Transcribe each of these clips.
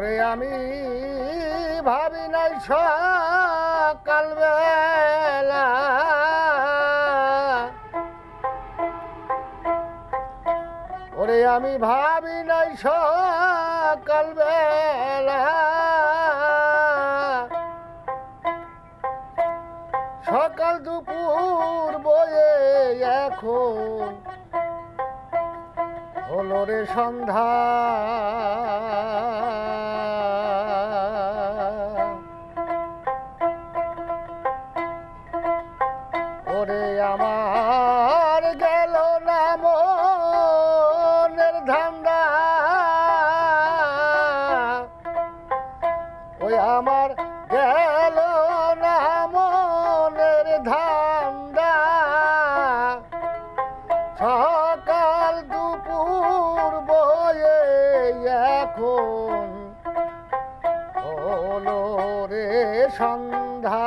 ওরে আমি ভাবি নাই সকাল বেলা। ওরে আমি ভাবি নাই সকাল বেলা। সকাল দুপুর বয়ে এখন হলো রে সন্ধ্যা। ধান্দা। ওই আমার গেল না মনের ধান্দা। সকাল দুপুর বয়ে এখন হলো রে সন্ধ্যা।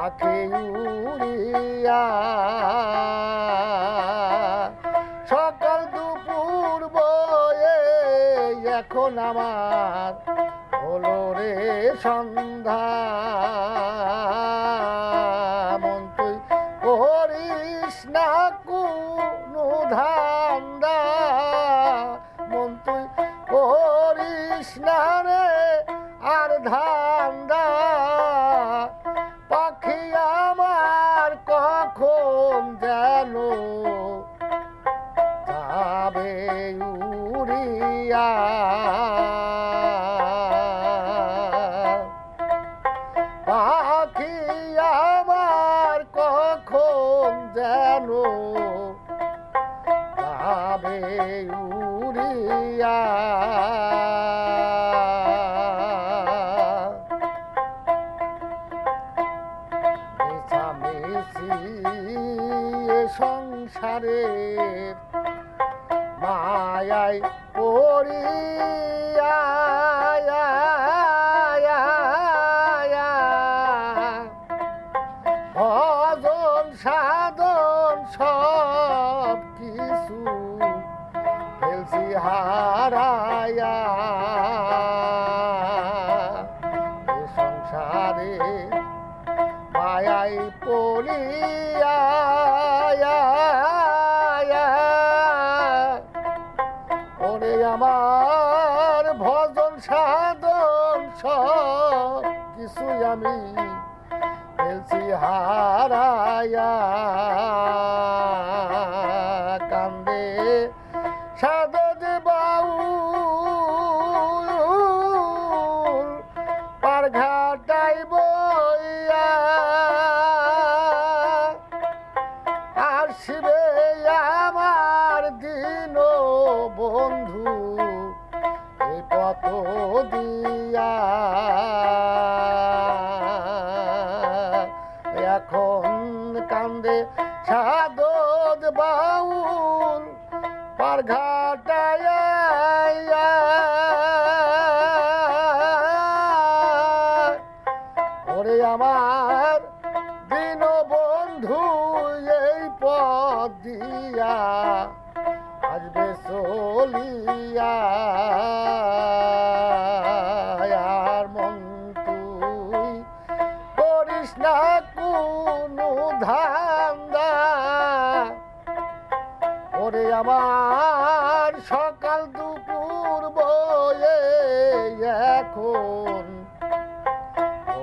পাখি উড়িয়া। সকাল দুপুর বয়ে এখন আমার হলো রে সন্ধ্যা। মায়াই পড়িয়া ভজন সাধন সব কিছু ফেলছি হারায়া। সংসারে মায়াই পড়িয়া আমার ভজন সাধন কিছু আমি হারায়া। এখন কান্দে সাদত বাউল পার ওরে আমার দিন বন্ধু এই পথ দিয়া আসবে চলিয়া আমার সকাল দুপুর বয়ে এখন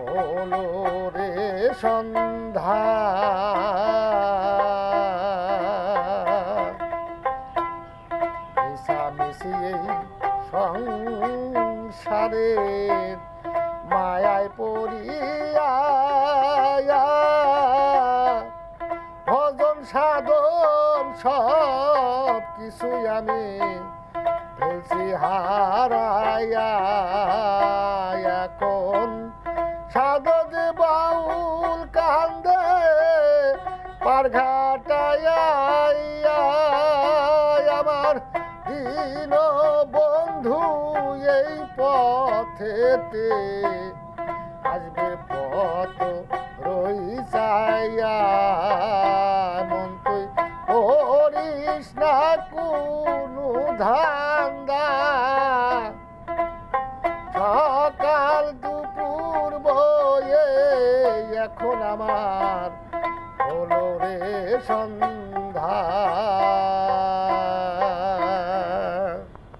হলো রে সন্ধ্যা। সংসারের মায়ায় পড়িয়া ভজন সাধন সব কিছুই আমি ফেলছি হারাইয়া। এখন সাধক বাউল কান্দে পারঘাটাইয়া আমার দিন বন্ধু এই পথেতে আসবে পথ রই চাইয়া এখন আমার হলো রে সন্ধ্যা।